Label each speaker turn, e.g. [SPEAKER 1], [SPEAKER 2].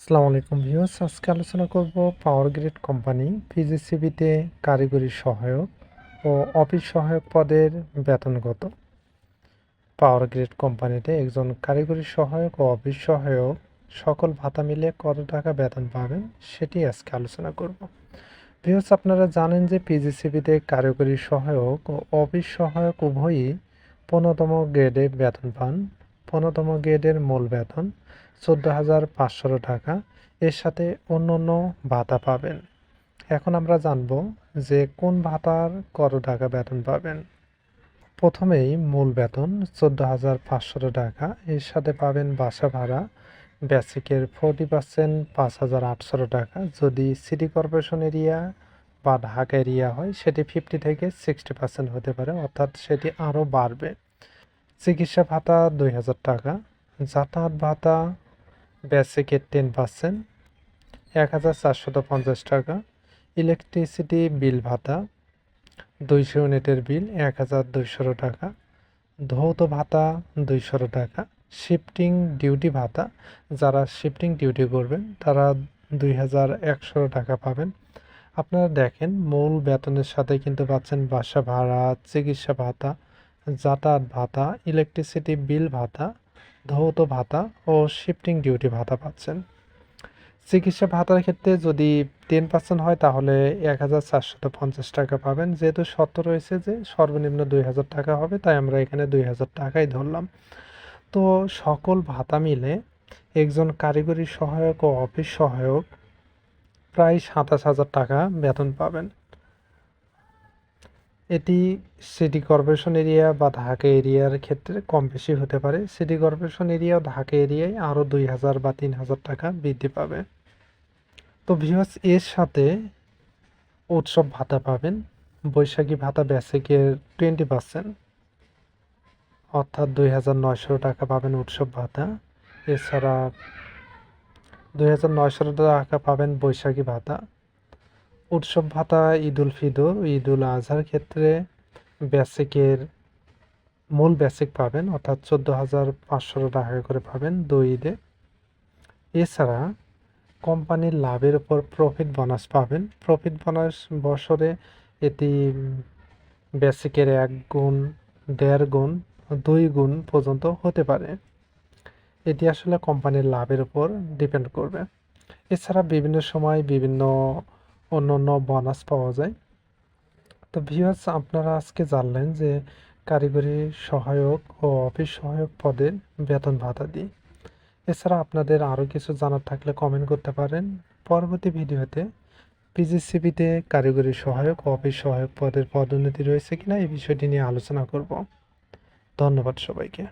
[SPEAKER 1] আসসালামু আলাইকুম ভিউয়ার্স। আজকে আলোচনা করব পাওয়ার গ্রিড কোম্পানি পিজিসিবিতে কারিগরি সহায়ক ও অফিস সহায়ক পদের বেতন কত পাওয়ার গ্রিড কোম্পানিতে একজন কারিগরি সহায়ক ও অফিস সহায়ক সকল ভাতা মিলে কত টাকা বেতন পাবেন সেটি আজকে আলোচনা করব। ভিউয়ার্স, আপনারা জানেন যে পিজিসিবিতে কারিগরি সহায়ক ও অফিস সহায়ক উভয়ই পনেরোতম গ্রেডে বেতন পান। পনেরোতম গ্রেডের মূল বেতন চোদ্দ হাজার পাঁচশো টাকা। এর সাথে অন্য অন্য ভাতা পাবেন। এখন আমরা জানব যে কোন ভাতার কত টাকা বেতন পাবেন। প্রথমেই মূল বেতন চোদ্দ হাজার পাঁচশো টাকা। এর সাথে পাবেন বাসা ভাড়া। বেসিকের ফোরটি পার্সেন্ট পাঁচ হাজার আটশো টাকা। যদি সিটি কর্পোরেশন এরিয়া বা ঢাকা এরিয়া হয়, সেটি ফিফটি থেকে সিক্সটি পার্সেন্ট হতে পারে, অর্থাৎ সেটি আরও বাড়বে। চিকিৎসা ভাতা দুই হাজার টাকা। যাতায়াত ভাতা বেসিকের টেন পার্সেন্ট এক হাজার চারশত পঞ্চাশ টাকা। ইলেকট্রিসিটি বিল ভাতা। দুইশো ইউনিটের বিল এক হাজার দুইশো টাকা। ধৌত ভাতা দুইশো টাকা। শিফটিং ডিউটি ভাতা। যারা শিফটিং ডিউটি করবেন, তারা দুই হাজার একশো টাকা পাবেন। আপনারা দেখেন, মূল বেতনের সাথে কিন্তু পাচ্ছেন বাসা ভাড়া, চিকিৎসা ভাতা, যাতায়াত ভাতা, ইলেকট্রিসিটি বিল ভাতা ধৌত ভাতা ও শিফটিং ডিউটি ভাতা পাচ্ছেন। চিকিৎসা ভাতার ক্ষেত্রে যদি টেন পার্সেন্ট হয়, তাহলে এক হাজার চারশত পঞ্চাশ টাকা পাবেন। যেহেতু শর্ত রয়েছে যে সর্বনিম্ন দুই হাজার টাকা হবে, তাই আমরা এখানে দুই হাজার টাকাই ধরলাম। তো সকল ভাতা মিলে একজন কারিগরি সহায়ক ও অফিস সহায়ক প্রায় সাতাশ হাজার টাকা বেতন পাবেন। এটি সিটি কর্পোরেশন এরিয়া বা ঢাকা এরিয়ার ক্ষেত্রে কম বেশি হতে পারে। সিটি কর্পোরেশন এরিয়া ও ঢাকা এরিয়ায় আরও দুই হাজার বা তিন হাজার টাকা বৃদ্ধি পাবে। তো ভিউয়ার্স এর সাথে উৎসব ভাতা পাবেন। বৈশাখী ভাতা বেসিকের টোয়েন্টি পার্সেন্ট অর্থাৎ দুই হাজার নয়শো টাকা পাবেন উৎসব ভাতা। এছাড়া দুই হাজার নয়শো টাকা পাবেন বৈশাখী ভাতা। উৎসব ভাতা, ঈদ উল ফিতর, ঈদ উল আজহার ক্ষেত্রে বেসিকের মূল বেসিক পাবেন, অর্থাৎ চোদ্দ হাজার পাঁচশো টাকা করে পাবেন দুই ঈদে। এছাড়া কোম্পানির লাভের উপর প্রফিট বোনাস পাবেন। প্রফিট বোনাস বছরে এটি বেসিকের এক গুণ, দেড় গুণ, দুই গুণ পর্যন্ত হতে পারে। এটি আসলে কোম্পানির লাভের উপর ডিপেন্ড করবে। এছাড়া বিভিন্ন সময় বিভিন্ন অন্য অন্য বোনাস পাওয়া যায়। তো ভিউয়ার্স আপনারা আজকে জানলেন যে কারিগরি সহায়ক ও অফিস সহায়ক পদের বেতন ভাতা দিই এছাড়া আপনাদের আরও কিছু জানার থাকলে কমেন্ট করতে পারেন। পরবর্তী ভিডিওতে পিজিসিবিতে কারিগরি সহায়ক ও অফিস সহায়ক পদের পদোন্নতি রয়েছে কিনা এই বিষয়টি নিয়ে আলোচনা করব। ধন্যবাদ সবাইকে।